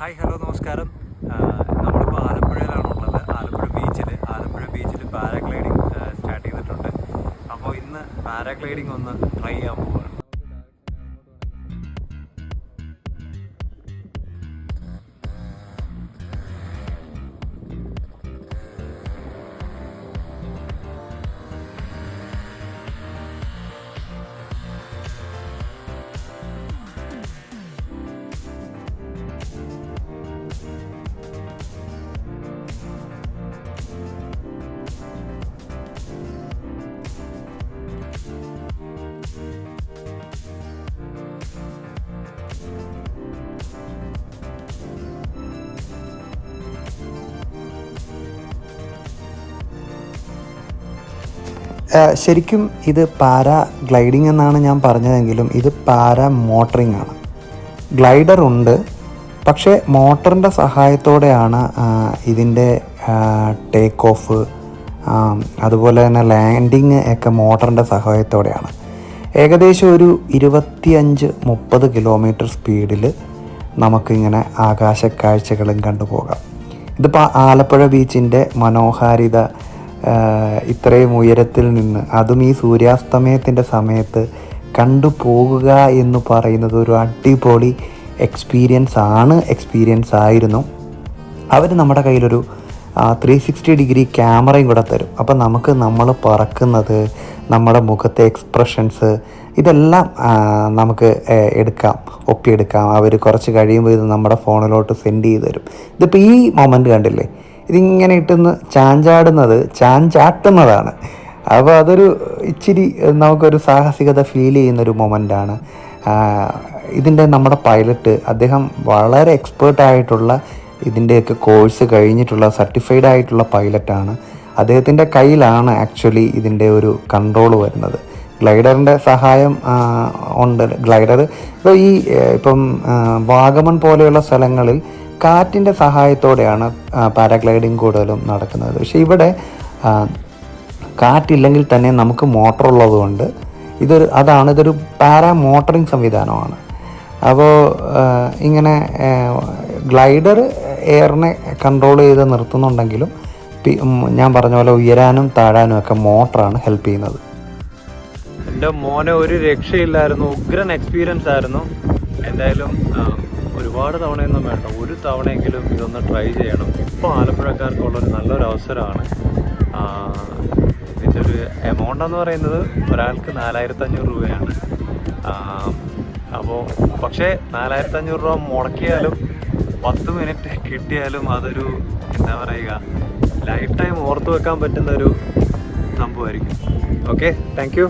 Hi hello നമസ്കാരം. നമ്മളിപ്പോൾ ആലപ്പുഴയിലാണുള്ളത്. ആലപ്പുഴ ബീച്ചിൽ ആലപ്പുഴ ബീച്ചിൽ പാരാഗ്ലൈഡിങ് സ്റ്റാർട്ട് ചെയ്തിട്ടുണ്ട്. അപ്പോൾ ഇന്ന് പാരാഗ്ലൈഡിങ് ഒന്ന് ട്രൈ ചെയ്യാൻ പോവുകയാണ് ശരിക്കും ഇത് പാര ഗ്ലൈഡിംഗ് എന്നാണ് ഞാൻ പറഞ്ഞതെങ്കിലും ഇത് പാര മോട്ടറിംഗ് ആണ്. ഗ്ലൈഡർ ഉണ്ട് പക്ഷേ മോട്ടറിന്റെ സഹായത്തോടെയാണ് ഇതിന്റെ ടേക്ക് ഓഫ് അതുപോലെ തന്നെ ലാൻഡിങ് ഒക്കെ മോട്ടറിന്റെ സഹായത്തോടെയാണ്. ഏകദേശം ഒരു ഇരുപത്തിയഞ്ച് മുപ്പത് കിലോമീറ്റർ സ്പീഡിൽ നമുക്കിങ്ങനെ ആകാശക്കാഴ്ചകളും കണ്ടുപോകാം. ഇതിപ്പോൾ ആലപ്പുഴ ബീച്ചിന്റെ മനോഹാരിത ഇത്രയും ഉയരത്തിൽ നിന്ന്. അതും ഈ സൂര്യാസ്തമയത്തിന്റെ സമയത്ത് കണ്ടു പോകുക എന്ന് പറയുന്നത് ഒരു അടിപൊളി എക്സ്പീരിയൻസ് ആണ്. എക്സ്പീരിയൻസ് ആയിരുന്നു. അവർ നമ്മുടെ കയ്യിലൊരു ത്രീ സിക്സ്റ്റി ഡിഗ്രി ക്യാമറയും കൂടെ തരും. അപ്പം നമുക്ക് നമ്മൾ പറക്കുന്നത് നമ്മുടെ മുഖത്തെ എക്സ്പ്രഷൻസ് ഇതെല്ലാം നമുക്ക് എടുക്കാം ഒപ്പിയെടുക്കാം. അവർ കുറച്ച് കഴിയുമ്പോൾ ഇത് നമ്മുടെ ഫോണിലോട്ട് സെൻഡ് ചെയ്ത് തരും. ഇതിപ്പോൾ ഈ മൊമെന്റ് കണ്ടില്ലേ? ഇതിങ്ങനെ ഇട്ടെന്ന് ചാഞ്ചാടുന്നത് ചാഞ്ചാട്ടുന്നതാണ്. അപ്പോൾ അതൊരു ഇച്ചിരി നമുക്കൊരു സാഹസികത ഫീൽ ചെയ്യുന്നൊരു മൊമെന്റാണ് ഇതിന്റെ നമ്മുടെ പൈലറ്റ് അദ്ദേഹം വളരെ എക്സ്പേർട്ട് ആയിട്ടുള്ള ഇതിന്റെയൊക്കെ കോഴ്സ് കഴിഞ്ഞിട്ടുള്ള സർട്ടിഫൈഡ് ആയിട്ടുള്ള പൈലറ്റാണ് അദ്ദേഹത്തിന്റെ കയ്യിലാണ് ആക്ച്വലി ഇതിന്റെ ഒരു കൺട്രോൾ വരുന്നത്. ഗ്ലൈഡറിന്റെ സഹായം ഉണ്ട്. ഗ്ലൈഡർ ഇപ്പോൾ ഈ ഇപ്പം വാഗമൺ പോലെയുള്ള സ്ഥലങ്ങളിൽ കാറ്റിന്റെ സഹായത്തോടെയാണ് പാരാഗ്ലൈഡിങ് കൂടുതലും നടക്കുന്നത്. പക്ഷേ ഇവിടെ കാറ്റില്ലെങ്കിൽ തന്നെ നമുക്ക് മോട്ടർ ഉള്ളതുകൊണ്ട് ഇതൊരു അതാണ് ഇതൊരു പാരാ മോട്ടറിങ് സംവിധാനമാണ് അപ്പോൾ ഇങ്ങനെ ഗ്ലൈഡർ എയറിനെ കൺട്രോൾ ചെയ്ത് നിർത്തുന്നുണ്ടെങ്കിലും ഞാൻ പറഞ്ഞ പോലെ ഉയരാനും താഴാനും ഒക്കെ മോട്ടറാണ് ഹെൽപ്പ് ചെയ്യുന്നത്. എന്റെ മോനെ ഒരു രക്ഷയില്ലായിരുന്നു ഉഗ്രൻ എക്സ്പീരിയൻസ് ആയിരുന്നു. എന്തായാലും ഒരുപാട് തവണയൊന്നും വേണ്ട. ഒരു തവണയെങ്കിലും ഇതൊന്ന് ട്രൈ ചെയ്യണം. ഇപ്പോൾ ആലപ്പുഴക്കാർക്കുള്ളൊരു നല്ലൊരു അവസരമാണ്. ഇതിന്റെ ഒരു എമൗണ്ട് എന്ന് പറയുന്നത് ഒരാൾക്ക് നാലായിരത്തി അഞ്ഞൂറ് രൂപയാണ് അപ്പോൾ പക്ഷേ നാലായിരത്തി അഞ്ഞൂറ് രൂപ മുടക്കിയാലും പത്ത് മിനിറ്റ് കിട്ടിയാലും അതൊരു എന്താ പറയുക ലൈഫ് ടൈം ഓർത്ത് വെക്കാൻ പറ്റുന്ന ഒരു സംഭവമായിരിക്കും ഓക്കെ താങ്ക്